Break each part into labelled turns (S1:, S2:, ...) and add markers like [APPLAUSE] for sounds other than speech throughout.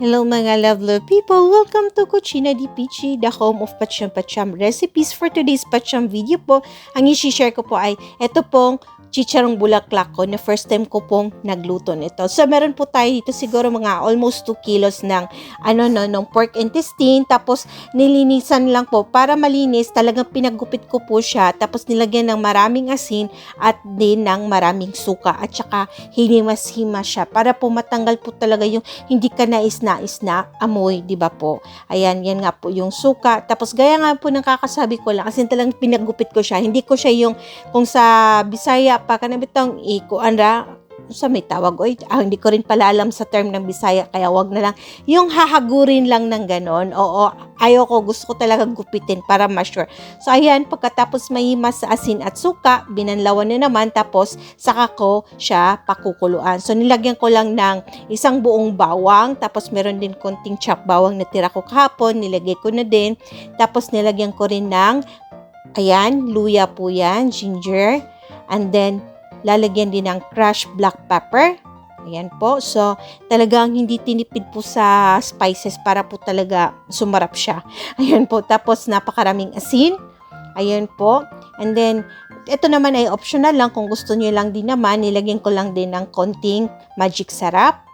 S1: Hello mga lovely people! Welcome to Cucina di Pichi, the home of Pacham Pacham recipes. For today's Pacham video po, ang isi-share ko po ay ito pong chicharong bulaklak ko na first time ko pong nagluto nito. So meron po tayo dito siguro mga almost 2 kilos ng ano no, ng pork intestine tapos nilinisan lang po para malinis. Talagang pinagupit ko po siya tapos nilagyan ng maraming asin at din ng maraming suka at saka hinimas-himas siya para po matanggal po talaga yung hindi ka nais-nais na amoy, di ba po? Ayan, yan nga po yung suka. Tapos gaya nga po ng kakasabi ko lang kasi talagang pinagupit ko siya. Hindi ko siya yung kung sa Bisaya pa kanabitang ikuan ra. Sa may tawag oy ah, hindi ko rin pala alam sa term ng Bisaya kaya wag na lang. Yung hahagurin lang ng ganon oo ayoko gusto ko talaga gupitin para ma-sure. So ayan pagkatapos mahimas sa asin at suka binanlawan na naman tapos saka ko siya pakukuluan. So nilagyan ko lang ng isang buong bawang tapos meron din konting chop bawang na tira ko kahapon nilagay ko na din. Tapos nilagyan ko rin ng ayan luya po yan ginger And then, lalagyan din ng crushed black pepper. Ayan po. So, talagang hindi tinipid po sa spices para po talaga sumarap siya. [LAUGHS] Ayan po. Tapos, napakaraming asin. Ayan po. And then, ito naman ay optional lang. Kung gusto niyo lang din naman, nilagyan ko lang din ng konting magic sarap.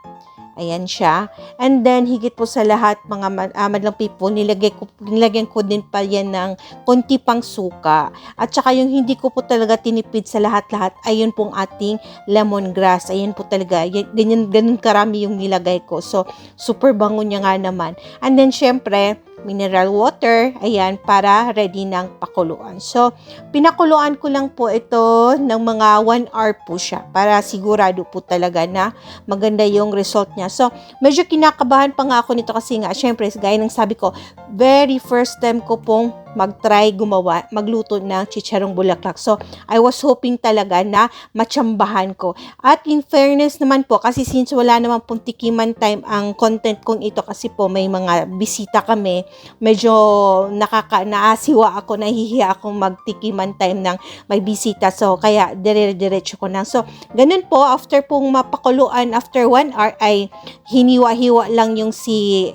S1: Ayan siya. And then, higit po sa lahat, mga uh, madlang people, nilagay ko, nilagyan ko din pa yan ng konti pang suka. At saka yung hindi ko po talaga tinipid sa lahat-lahat, ayun pong ating lemongrass. Ayun po talaga. Ganyan, ganun karami yung nilagay ko. So, super bango niya nga naman. And then, syempre, mineral water, ayan, para ready ng pakuluan. So, pinakuluan ko lang po ito ng mga 1 hour po siya para sigurado po talaga na maganda yung result niya. So, medyo kinakabahan pa nga ako nito kasi nga, syempre, gaya ng sabi ko, very first time ko pong mag-try gumawa, magluto ng chicharong bulaklak. So, I was hoping talaga na matsambahan ko. At in fairness naman po, kasi since wala naman pong tikiman time ang content kong ito kasi po may mga bisita kami, medyo nakaka naasiwa ako, nahihiya akong magtikiman time ng may bisita. So, kaya dire-diretso ko na. So, ganun po, after pong mapakuluan, after 1 hour, ay hiniwa-hiwa lang yung si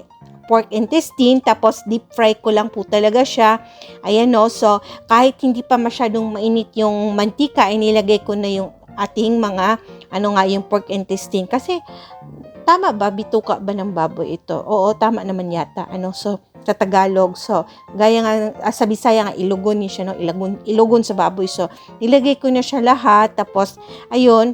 S1: pork intestine, tapos deep fry ko lang po talaga siya. Ayan no, so kahit hindi pa masyadong mainit yung mantika, inilagay ko na yung ating mga, ano nga, yung pork intestine. Kasi, tama ba, bituka ba ng baboy ito? Oo, tama naman yata. Ano, so, sa Tagalog. So, gaya nga, ah, sa Bisaya nga, ilugon niya siya, no? Ilugon, ilugon sa baboy. So, nilagay ko na siya lahat. Tapos, ayun,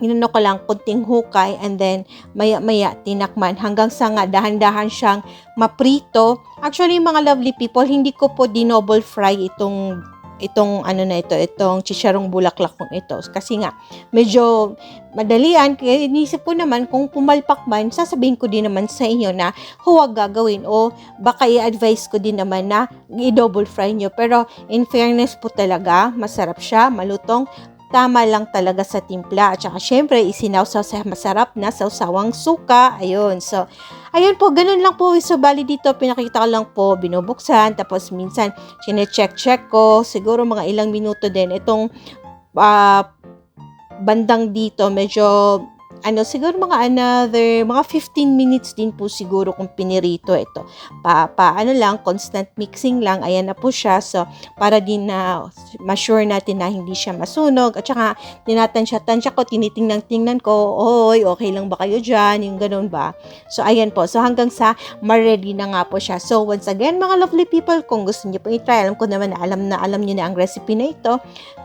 S1: inano ko lang kunting hukay and then maya-maya tinakman hanggang sa nga dahan-dahan siyang maprito. Actually, mga lovely people, hindi ko po dinoble fry itong itong ano na ito, itong chicharong bulaklak kong ito. Kasi nga, medyo madalian. Kaya inisip ko naman, kung pumalpak man, sasabihin ko din naman sa inyo na huwag gagawin. O baka i-advise ko din naman na i-double fry nyo. Pero in fairness po talaga, masarap siya, malutong tama lang talaga sa timpla. At saka syempre, isinawsaw sa masarap na sawsawang suka. Ayun. So, ayun po, ganun lang po. So, bali dito, pinakita ko lang po, binubuksan. Tapos, minsan, sine-check-check ko. Siguro mga ilang minuto din. Itong uh, bandang dito, medyo ano, siguro mga another, mga 15 minutes din po siguro kung pinirito ito. Pa, pa ano lang, constant mixing lang, ayan na po siya. So, para din na ma-sure natin na hindi siya masunog. At saka, tinatansya-tansya ko, tinitingnan-tingnan ko, oy, okay lang ba kayo dyan? Yung ganun ba? So, ayan po. So, hanggang sa ma-ready na nga po siya. So, once again, mga lovely people, kung gusto niyo po i-try, alam ko naman na alam na alam niyo na ang recipe na ito,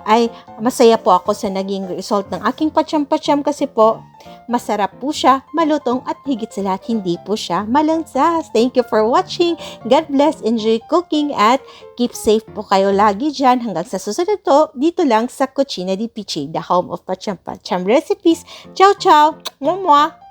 S1: ay masaya po ako sa naging result ng aking pacham-pacham kasi po, Masarap po siya, malutong at higit sa lahat hindi po siya malansas. Thank you for watching. God bless, enjoy cooking at keep safe po kayo lagi dyan hanggang sa susunod to dito lang sa Cucina di Pichi, the home of Pacham Pacham recipes. Ciao, ciao! Mwah, mwah!